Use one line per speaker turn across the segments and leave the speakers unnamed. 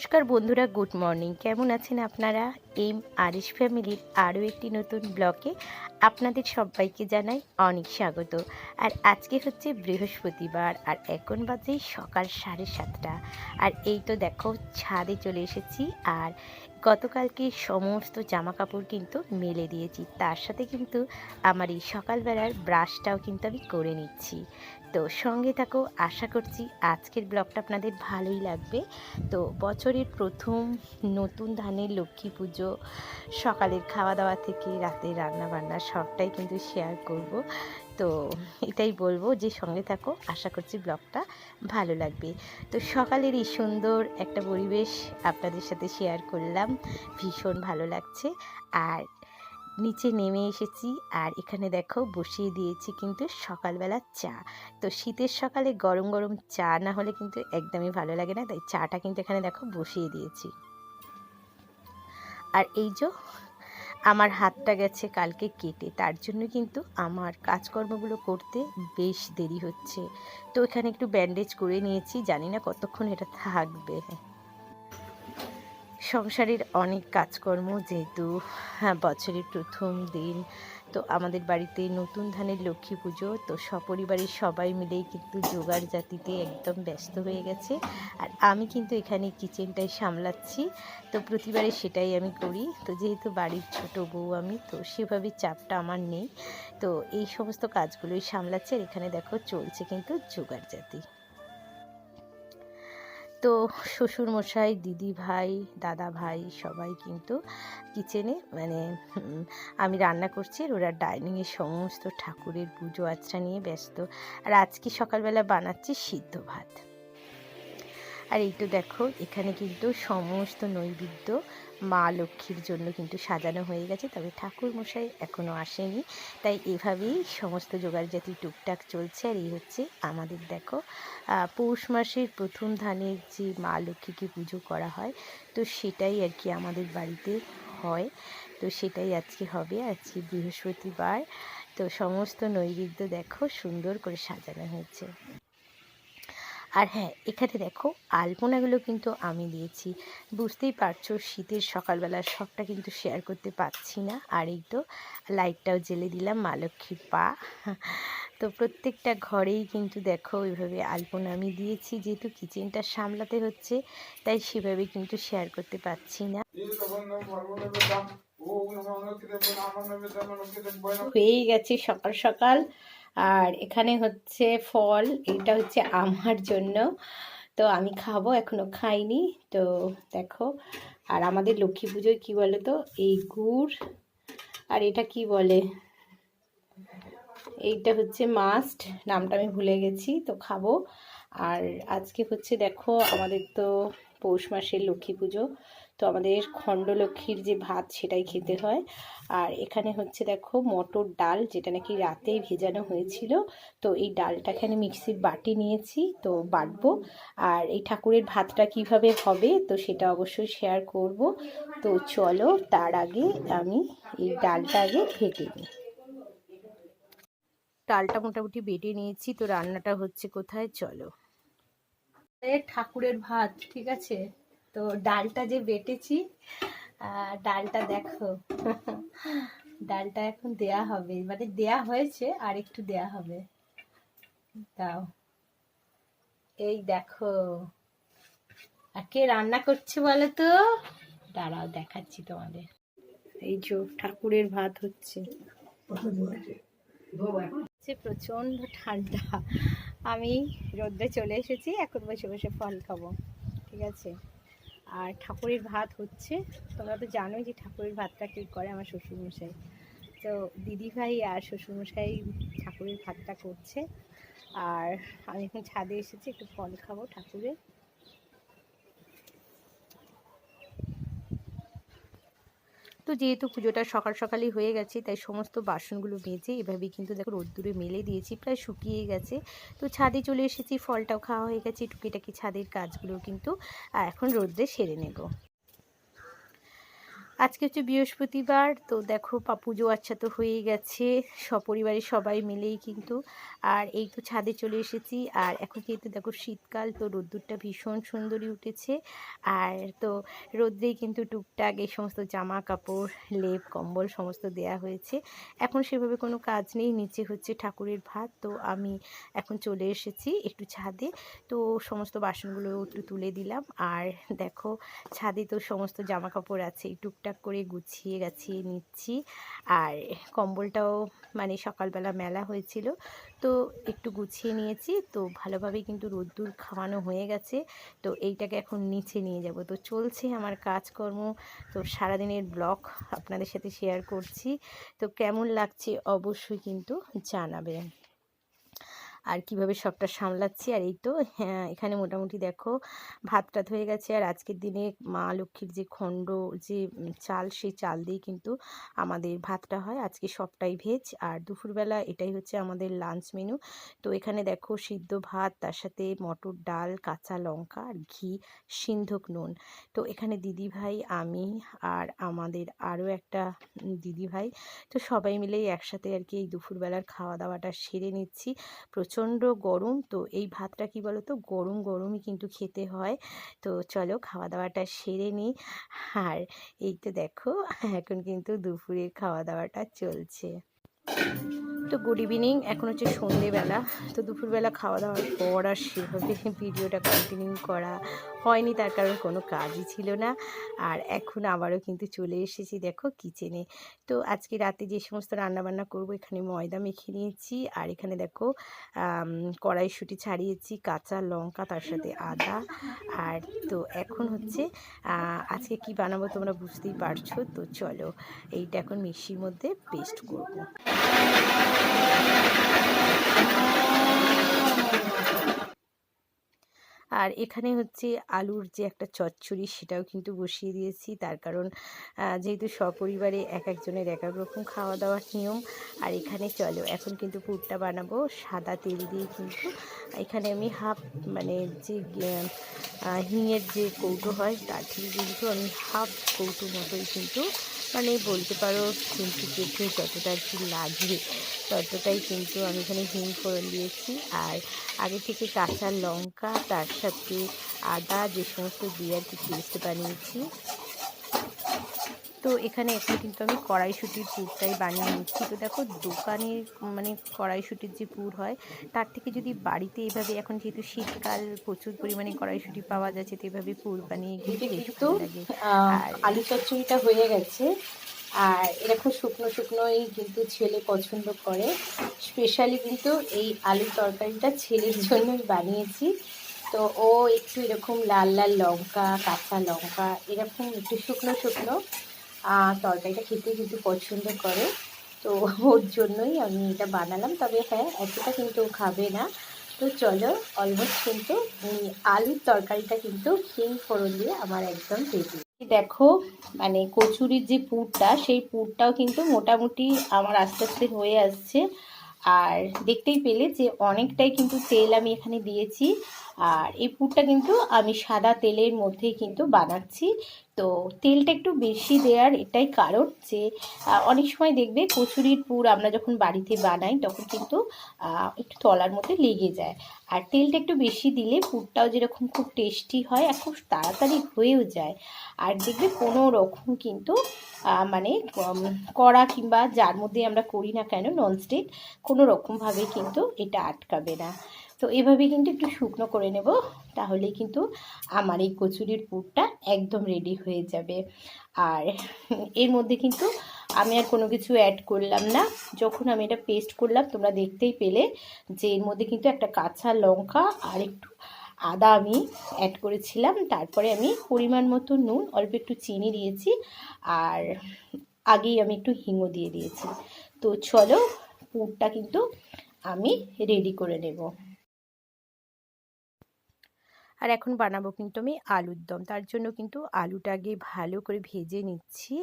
নমস্কার বন্ধুরা, good morning. কেমন আছেন আপনারা? এম আরিশ ফ্যামিলির আরও একটি নতুন ব্লকে আপনাদের সবাইকে জানাই অনেক স্বাগত। আর আজকে হচ্ছে বৃহস্পতিবার, আর এখন বাজে সকাল সাড়ে সাতটা। আর এই তো দেখো, ছাদে চলে এসেছি, আর গতকালকে সমস্ত জামা কাপড় কিন্তু মেলে দিয়েছি। তার সাথে কিন্তু আমার এই সকালবেলার ব্রাশটাও কিন্তু আমি করে নিচ্ছি। তো সঙ্গে থাকো, আশা করছি আজকের ব্লগটা আপনাদের ভালোই লাগবে। তো বছরের প্রথম নতুন ধানের লক্ষ্মী পুজো, সকালের খাওয়া দাওয়া থেকে রাতের রান্না বান্না সবটাই কিন্তু শেয়ার করব। তো এটাই বলব যে সঙ্গে থাকো, আশা করছি ব্লগটা ভালো লাগবে। তো সকালের এই সুন্দর একটা পরিবেশ আপনাদের সাথে শেয়ার করলাম, ভীষণ ভালো লাগছে। আর নিচে নেমে এসেছি আর এখানে দেখো বসিয়ে দিয়েছি কিন্তু সকালবেলা চা। তো শীতের সকালে গরম গরম চা না হলে কিন্তু একদমই ভালো লাগে না, তাই চাটা কিন্তু এখানে দেখো বসিয়ে দিয়েছি। আর এই যে আমার হাতটা গেছে কালকে কেটে, তার জন্য কিন্তু আমার কাজকর্মগুলো করতে বেশ দেরি হচ্ছে। তো এখানে একটু ব্যান্ডেজ করে নিয়েছি, জানি না কতক্ষণ এটা থাকবে। সংসারের অনেক কাজকর্ম, যেহেতু হ্যাঁ বছরের প্রথম দিন, তো আমাদের বাড়িতে নতুন ধানের লক্ষ্মী পুজো, তো সপরিবারের সবাই মিলেই কিন্তু জোগাড় জাতিতে একদম ব্যস্ত হয়ে গেছে। আর আমি কিন্তু এখানে কিচেনটাই সামলাচ্ছি, তো প্রতিবারে সেটাই আমি করি। তো যেহেতু বাড়ির ছোট বউ আমি, তো সেভাবে চাপটা আমার নেই। তো এই সমস্ত কাজগুলোই সামলাচ্ছে, আর এখানে দেখো চলছে কিন্তু জোগাড় জাতি। তো শ্বশুরমশাই দিদি ভাই দাদা ভাই সবাই কিন্তু কিচেনে মানে আমি রান্না করছি। আর ওরা ডাইনিংয়ে সমস্ত ঠাকুরের পুজো আচ্ছা নিয়ে ব্যস্ত। আর আজকে সকালবেলা বানাচ্ছি সিদ্ধ ভাত। আর এই তো দেখো, এখানে কিন্তু সমস্ত নৈবেদ্য মা লক্ষ্মীর জন্য কিন্তু সাজানো হয়ে গেছে, তবে ঠাকুর মশাই এখনও আসেনি। তাই এভাবেই সমস্ত জোগাড়জাতি টুকটাক চলছে আর এই হচ্ছে আমাদের দেখো পৌষ মাসের প্রথম ধানের যে মা লক্ষ্মীকে পুজো করা হয়, তো সেটাই আর কি আমাদের বাড়িতে হয়। তো সেটাই আজকে হবে, আজকে বৃহস্পতিবার। তো সমস্ত নৈবেদ্য দেখো সুন্দর করে সাজানো হয়েছে। আর হ্যাঁ এখানে দেখো আলপনাগুলো কিন্তু আমি দিয়েছি। বুঝতেই পারছ শীতের সকালবেলা সবটা কিন্তু শেয়ার করতে পারছি না। আর এই তো লাইটটাও জেলে দিলাম, মা লক্ষ্মীর পা। তো প্রত্যেকটা ঘরেই কিন্তু দেখো ওইভাবে আলপনা আমি দিয়েছি। যেহেতু কিচেনটা সামলাতে হচ্ছে, তাই সেভাবে কিন্তু শেয়ার করতে পারছি না। হয়েই গেছে সকাল সকাল। আর এখানে হচ্ছে ফল, এটা হচ্ছে আমার জন্য। তো আমি খাব, এখনও খাইনি। তো দেখো, আর আমাদের লক্ষ্মী পুজোয় কী বলে তো এই গুড়, আর এটা কি বলে? এইটা হচ্ছে মাস্ট নামটা আমি ভুলে গেছি, তো খাব। আর আজকে হচ্ছে দেখো, আমাদের তো পৌষ মাসের লক্ষ্মী পুজো। তো আমাদের খণ্ডলক্ষ্মীর যে ভাত সেটাই খেতে হয়। আর এখানে হচ্ছে দেখো মটর ডাল, যেটা নাকি রাতেই ভেজানো হয়েছিল। তো এই ডালটা এখানে মিক্সির বাটি নিয়েছি, তো বাটবো। আর এই ঠাকুরের ভাতটা কীভাবে হবে, তো সেটা অবশ্যই শেয়ার করব। তো চলো তার আগে আমি এই ডালটা আগে ভেটে নিই। ডালটা মোটামুটি বেটে নিয়েছি, তো রান্নাটা হচ্ছে কোথায়? চলো। ঠাকুরের ভাত ঠিক আছে? তো ডালটা যে বেটেছি ডালটা দেখো। ডালটা এখন দেয়া হবে মানে দেয়া হয়েছে আর একটু দেয়া হবে। দাও। এই দেখো। আর কে রান্না করছে বলো তো? দাঁড়াও দেখাচ্ছি তোমাদের। এই যে ঠাকুরের ভাত হচ্ছে। হচ্ছে প্রচণ্ড ঠান্ডা। আমি রোদ্রে চলে এসেছি, এখন বসে বসে ফল খাব, ঠিক আছে? আর ঠাকুরের ভাত হচ্ছে, তোমরা তো জানোই যে ঠাকুরের ভাতটা কী করে আমার শ্বশুরমশাই। তো দিদিভাই আর শ্বশুরমশাই ঠাকুরের ভাতটা করছে, আর আমি এখন ছাদে এসেছি, একটু ফল খাব ঠাকুরের। তো যেহেতু পুজোটা সকাল সকালই হয়ে গেছে, তাই সমস্ত বাসনগুলো মেজে এভাবে কিন্তু দেখো রোদ্দুরে মেলে দিয়েছি, প্রায় শুকিয়ে গেছে। তো ছাদে চলে এসেছি, ফলটাও খাওয়া হয়ে গেছে, টুকিটাকি ছাদের কাজগুলো কিন্তু এখন রোদ্রে সেরে নেব। আজকে হচ্ছে বৃহস্পতিবার, তো দেখো পুজো আচ্ছা তো হয়েই গেছে, সপরিবারে সবাই মিলেই কিন্তু। আর এই তো ছাদে চলে এসেছি, আর এখন কিন্তু দেখো শীতকাল, তো রোদ্দুরটা ভীষণ সুন্দরই উঠেছে। আর তো রোদ্রেই কিন্তু টুকটাক এই সমস্ত জামা কাপড় লেপ, কম্বল সমস্ত দেয়া হয়েছে। এখন সেভাবে কোনো কাজ নেই, নিচে হচ্ছে ঠাকুরের ভাত, তো আমি এখন চলে এসেছি একটু ছাদে। তো সমস্ত বাসনগুলো একটু তুলে দিলাম, আর দেখো ছাদে তো সমস্ত জামা কাপড় আছে এই টুকটাক করে গুছিয়ে গাছিয়ে নিচ্ছি। আর কম্বলটাও মানে সকালবেলা মেলা হয়েছিল, তো একটু গুছিয়ে নিয়েছি। তো ভালোভাবে কিন্তু রোদ্দুর খাওয়ানো হয়ে গেছে, তো এইটাকে এখন নিচে নিয়ে যাব। তো চলছে আমার কাজকর্ম, তো সারাদিনের ব্লগ আপনাদের সাথে শেয়ার করছি। তো কেমন লাগছে অবশ্যই কিন্তু জানাবেন। আর কীভাবে সবটা সামলাচ্ছি? আর এই তো হ্যাঁ এখানে মোটামুটি দেখো ভাত টাত হয়ে গেছে। আর আজকের দিনে মা লক্ষ্মীর যে খণ্ড, যে চাল, সেই চাল দিয়ে কিন্তু আমাদের ভাতটা হয়। আজকে সবটাই ভেজ। আর দুপুরবেলা এটাই হচ্ছে আমাদের লাঞ্চ মেনু তো এখানে দেখো, সিদ্ধ ভাত, তার সাথে মটর ডাল, কাঁচা লঙ্কা আর ঘি, সিন্ধুক নুন। তো এখানে দিদি ভাই, আমি আর আমাদের আরও একটা দিদি ভাই। তো সবাই মিলেই একসাথে আর কি এই দুপুরবেলার খাওয়া দাওয়াটা সেরে নিচ্ছি। প্রচণ্ড গরম। তো এই ভাতটা কি বলো তো গরম, গরমই কিন্তু খেতে হয়। তো চলো খাওয়া দাওয়াটা সেরে নিই আর এই তো দেখো, এখন কিন্তু দুপুরের খাওয়া দাওয়াটা চলছে। তো গুড ইভিনিং এখন হচ্ছে সন্ধেবেলা। তো দুপুরবেলা খাওয়া দাওয়ার পর আর সেভাবে ভিডিওটা কন্টিনিউ করা হয়নি, তার কারণ কোনো কাজই ছিল না। আর এখন আবারও কিন্তু চলে এসেছি দেখো কিচেনে তো আজকে রাতে যে সমস্ত রান্নাবান্না করব, এখানে ময়দা মেখে নিয়েছি। আর এখানে দেখো কড়াইশুঁটি ছাড়িয়েছি, কাঁচা লঙ্কা, তার সাথে আদা। আর তো এখন হচ্ছে আজকে কি বানাবো তোমরা বুঝতেই পারছ। তো চলো, এইটা এখন মিক্সির মধ্যে পেস্ট করব। フフフフ。আর এখানে হচ্ছে আলুর যে একটা চচ্চড়ি সেটাও কিন্তু বসিয়ে দিয়েছি। তার কারণ যেহেতু সপরিবারে এক একজনের এক এক রকম খাওয়া দাওয়ার নিয়ম, আর এখানে চলো, এখন কিন্তু পুরটা বানাবো। সাদা তেল দিয়ে কিন্তু এখানে আমি হাফ মানে যে হিঙের যে কৌটো হয়, তার থেকে কিন্তু আমি হাফ কৌটো মতোই কিন্তু মানে বলতে পারো কিন্তু কেটে যতটা আর কি লাগে, ততটাই কিন্তু আমি এখানে হিং ফোড়ন দিয়েছি। আর আগে থেকে কাঁচা লঙ্কা তার সাথে আদা যে সমস্ত দিয়ে আর কি পেস্ট বানিয়েছি। তো এখানে এখন কিন্তু আমি কড়াইশুটির পুরটাই বানিয়ে নিচ্ছি। তো দেখো দোকানের মানে কড়াইশুটির যে পুর হয় তার থেকে যদি বাড়িতে এভাবে এখন যেহেতু শীতকাল প্রচুর পরিমাণে কড়াইশুটি পাওয়া যাচ্ছে তো এভাবে পুর বানিয়ে কিন্তু লাগে। আর আলু চচ্চড়িটা হয়ে গেছে। আর এরকম শুকনো শুকনোই কিন্তু ছেলে পছন্দ করে। স্পেশালি কিন্তু এই আলুর তরকারিটা ছেলের জন্যই বানিয়েছি। তো ও একটু এরকম লাল লাল লঙ্কা, কাঁচা লঙ্কা, এরকম একটু শুকনো শুকনো তরকারিটা খেতে কিন্তু পছন্দ করে। তো ওর জন্যই আমি এটা বানালাম, তবে হ্যাঁ এতটা কিন্তু খাবে না। তো চলো অলমোস্ট কিন্তু আলুর তরকারিটা কিন্তু হিং ফোড়ন দিয়ে আমার একদম রেডি দেখো মানে কচুরির যে পুরটা, সেই পুরটাও কিন্তু মোটামুটি আমার আস্তে আস্তে হয়ে আসছে। আর দেখতেই পেলে যে অনেকটাই কিন্তু তেল আমি এখানে দিয়েছি। আর এই পুরটা কিন্তু আমি সাদা তেলের মধ্যেই কিন্তু বানাচ্ছি। তো তেলটা একটু বেশি দেওয়ার এটাই কারণ যে অনেক সময় দেখবে কচুরির পুর আমরা যখন বাড়িতে বানাই তখন কিন্তু একটু তলার মধ্যে লেগে যায়। আর তেলটা একটু বেশি দিলে পুরটাও যেরকম খুব টেস্টি হয় আর খুব তাড়াতাড়ি হয়েও যায়। আর দেখবে কোনো রকম কিন্তু মানে কড়া কিংবা যার মধ্যে আমরা করি না কেন, ননস্টিক, কোনো রকমভাবে কিন্তু এটা আটকাবে না। তো এভাবে কিন্তু একটু শুকনো করে নেব, তাহলেই কিন্তু আমার এই কচুরির পুরটা একদম রেডি হয়ে যাবে। আর এর মধ্যে কিন্তু আমি আর কোনো কিছু অ্যাড করলাম না। যখন আমি এটা পেস্ট করলাম, তোমরা দেখতেই পেলে যে এর মধ্যে কিন্তু একটা কাঁচা লঙ্কা আর একটু আদা আমি অ্যাড করেছিলাম। তারপরে আমি পরিমাণ মতো নুন, অল্প একটু চিনি দিয়েছি আর আগেই আমি একটু হিঙো দিয়ে দিয়েছি। তো চলো পুরটা কিন্তু আমি রেডি করে নেব। আর এখন বানাবো কিন্তু আমি আলুর দম। তার জন্য কিন্তু আলুটা আগে ভালো করে ভেজে নিচ্ছি।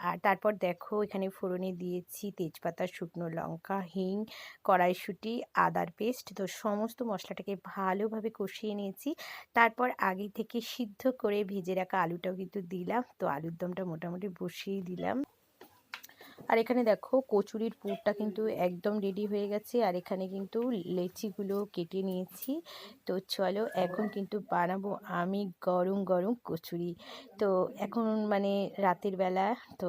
আর তারপর দেখো এখানে ফোড়নে দিয়েছি তেজপাতা, শুকনো লঙ্কা, হিং, কড়াইশুঁটি, আদার পেস্ট। তো সমস্ত মশলাটাকে ভালোভাবে কষিয়ে নিয়েছি। তারপর আগে থেকে সিদ্ধ করে ভেজে রাখা আলুটাও কিন্তু দিলাম। তো আলুর দমটা মোটামুটি বসিয়ে দিলাম। আর এখানে দেখো কচুরির পুরটা কিন্তু একদম রেডি হয়ে গেছে। আর এখানে কিন্তু লেচিগুলো কেটে নিয়েছি। তো চলো এখন কিন্তু বানাবো আমি গরম গরম কচুরি। তো এখন মানে রাতের বেলা, তো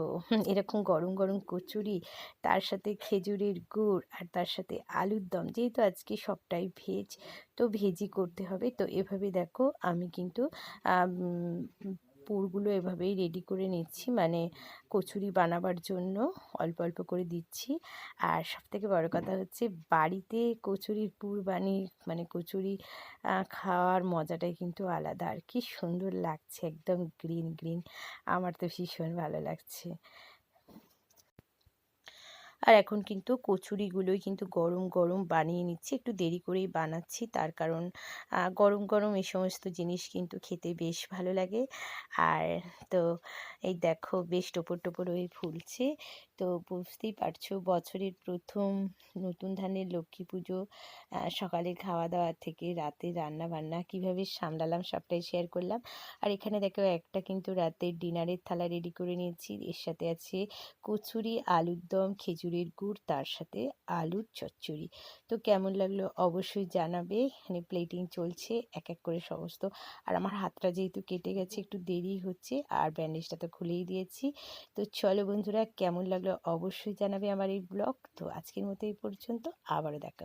এরকম গরম গরম কচুরি, তার সাথে খেজুরের গুড় আর তার সাথে আলুর দম, যেহেতু আজকে সবটাই ভেজ তো ভেজি করতে হবে। তো এভাবে দেখো আমি কিন্তু পুরগুলো এভাবেই রেডি করে নিচ্ছি। মানে কচুরি বানাবার জন্য অল্প অল্প করে দিচ্ছি। আর সবথেকে বড় কথা হচ্ছে বাড়িতে কচুরির পুর বানিয়ে মানে কচুরি খাওয়ার মজাটাই কিন্তু আলাদা। আর কি সুন্দর লাগছে, একদম গ্রিন গ্রিন আমার তো ভীষণ ভালো লাগছে। আর এখন কিন্তু কচুরিগুলোই কিন্তু গরম গরম বানিয়ে নিচ্ছি। একটু দেরি করেই বানাচ্ছি। তার কারণ গরম গরম এই সমস্ত জিনিস কিন্তু খেতে বেশ ভালো লাগে। আর তো এই দেখো বেশ টোপর টোপর হয়ে ফুলছে। তো বুঝতেই পারছ বছরের প্রথম নতুন ধানের লক্ষ্মী পুজো সকালে খাওয়া দাওয়া থেকে রাতে রান্না বান্না কীভাবে সামলালাম সবটাই শেয়ার করলাম। আর এখানে দেখো একটা কিন্তু রাতের ডিনারের থালা রেডি করে নিয়েছি। এর সাথে আছে কচুরি, আলুর দম, খেজুরের গুড়, তার সাথে আলুর চচ্চড়ি। তো কেমন লাগল অবশ্যই জানাবে। এখানে প্লেটিং চলছে, এক এক করে সমস্ত। আর আমার হাতটা যেহেতু কেটে গেছে, একটু দেরি হচ্ছে, আর ব্যান্ডেজটা তো খুলেই দিয়েছি। তো চলো বন্ধুরা, কেমন লাগল অবশ্যই জানাবে আমার এই ব্লগ। তো আজকের মতো এই পর্যন্ত। আবারও দেখা